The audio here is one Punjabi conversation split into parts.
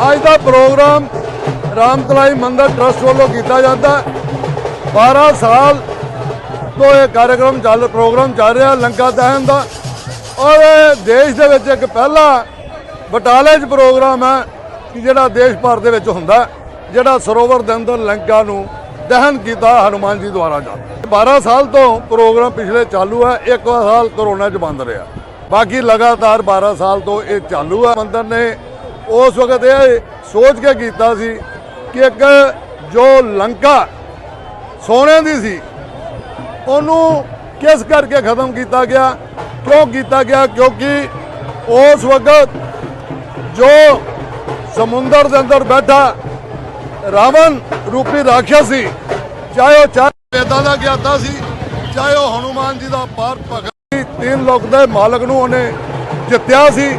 ਅੱਜ ਦਾ ਪ੍ਰੋਗਰਾਮ ਰਾਮਤਲਾਈ ਮੰਦਰ ਟਰਸਟ ਵੱਲੋਂ ਕੀਤਾ ਜਾਂਦਾ। ਹੈ। 12 ਸਾਲ ਤੋਂ ਇਹ ਕਾਰਜਕ੍ਰਮ ਚੱਲ, ਪ੍ਰੋਗਰਾਮ ਚੱਲ ਰਿਹਾ ਲੰਕਾ ਦਹਨ ਦਾ। ਔਰ ਇਹ ਦੇਸ਼ ਦੇ ਵਿੱਚ ਇੱਕ ਪਹਿਲਾ ਬਟਾਲੇ 'ਚ ਪ੍ਰੋਗਰਾਮ ਹੈ ਕਿ ਜਿਹੜਾ ਦੇਸ਼ ਭਰ ਦੇ ਵਿੱਚ ਹੁੰਦਾ ਜਿਹੜਾ ਸਰੋਵਰ ਦੇ ਅੰਦਰ ਲੰਕਾ ਨੂੰ ਦਹਨ ਕੀਤਾ ਹਨੂਮਾਨ ਜੀ ਦੁਆਰਾ ਜਾ 12 ਸਾਲ ਤੋਂ ਪ੍ਰੋਗਰਾਮ ਪਿਛਲੇ ਚਾਲੂ ਹੈ, ਇੱਕ ਸਾਲ ਕਰੋਨਾ 'ਚ ਬੰਦ ਰਿਹਾ। ਬਾਕੀ ਲਗਾਤਾਰ 12 ਸਾਲ ਤੋਂ ਇਹ ਚਾਲੂ ਹੈ। ਮੰਦਰ ਨੇ ਉਸ ਵਕਤ ਇਹ ਸੋਚ ਕੇ ਕੀਤਾ ਸੀ ਕਿ ਇੱਕ ਜੋ ਲੰਕਾ ਸੋਨੇ ਦੀ ਸੀ, ਉਹਨੂੰ ਕਿਸ ਕਰਕੇ ਖਤਮ ਕੀਤਾ ਗਿਆ, ਕਿਉਂ ਕੀਤਾ ਗਿਆ? ਕਿਉਂਕਿ ਉਸ ਵਕਤ ਜੋ ਸਮੁੰਦਰ ਦੇ ਅੰਦਰ ਬੈਠਾ ਰਾਵਣ ਰੂਪੀ ਰਾਖਸ਼ ਸੀ, ਚਾਹੇ ਉਹ ਚਾਰ ਵੇਦਾਂ ਦਾ ਗਿਆਤਾ ਸੀ, ਚਾਹੇ ਉਹ ਹਨੂਮਾਨ ਜੀ ਦਾ ਪਾਰ ਭਗਤ ਸੀ, ਤਿੰਨ ਲੋਕ ਦੇ ਮਾਲਕ ਨੂੰ ਉਹਨੇ ਜਿੱਤਿਆ ਸੀ।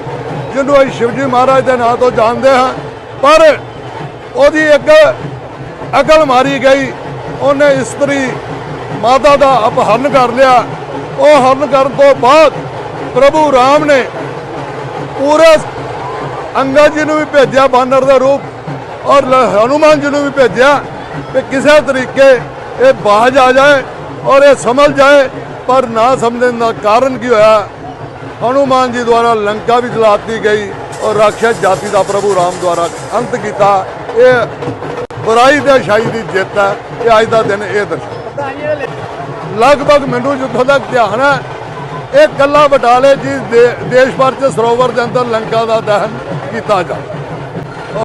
ਜਿਹਨੂੰ ਅਸੀਂ ਸ਼ਿਵਜੀ ਮਹਾਰਾਜ ਦੇ ਨਾਂ ਤੋਂ ਜਾਣਦੇ ਹਾਂ, ਪਰ ਉਹਦੀ ਇੱਕ ਅਕਲ ਮਾਰੀ ਗਈ। ਉਹਨੇ ਇਸਤਰੀ ਮਾਤਾ ਦਾ ਅਪਹਰਨ ਕਰ ਲਿਆ। ਉਹ ਹਰਨ ਕਰਨ ਤੋਂ ਬਾਅਦ ਪ੍ਰਭੂ ਰਾਮ ਨੇ ਪੂਰੇ ਅੰਗਦ ਜੀ ਨੂੰ ਵੀ ਭੇਜਿਆ, ਬਾਨਰ ਦਾ ਰੂਪ, ਔਰ ਲ- ਹਨੂਮਾਨ ਜੀ ਨੂੰ ਵੀ ਭੇਜਿਆ ਕਿ ਕਿਸੇ ਤਰੀਕੇ ਇਹ ਬਾਜ ਆ ਜਾਏ ਔਰ ਇਹ ਸਮਝ ਜਾਏ, ਪਰ ਨਾ ਸਮਝਣ ਦਾ ਕਾਰਨ ਕੀ ਹੋਇਆ? ਹਨੂਮਾਨ ਜੀ ਦੁਆਰਾ ਲੰਕਾ ਵੀ ਜਲਾਤੀ ਗਈ ਔਰ ਰਾਖਸ਼ ਜਾਤੀ ਦਾ ਪ੍ਰਭੂ ਰਾਮ ਦੁਆਰਾ ਅੰਤ ਕੀਤਾ। ਇਹ ਬੁਰਾਈ ਤੇ ਸ਼ਾਹੀ ਦੀ ਜਿੱਤ ਹੈ। ਇਹ ਅੱਜ ਦਾ ਦਿਨ ਇਹ ਦਰਸਾਉਂਦਾ। ਲਗਭਗ ਮੈਨੂੰ ਜਿੱਥੋਂ ਤੱਕ ਧਿਆਨ ਹੈ, ਇਹ ਕੱਲਾ ਬਟਾਲੇ ਜੀ ਦੇ- ਦੇਸ਼ ਭਰ ਚ ਸਰੋਵਰ ਦੇ ਅੰਦਰ ਲੰਕਾ ਦਾ ਦਹਨ ਕੀਤਾ ਜਾਂਦਾ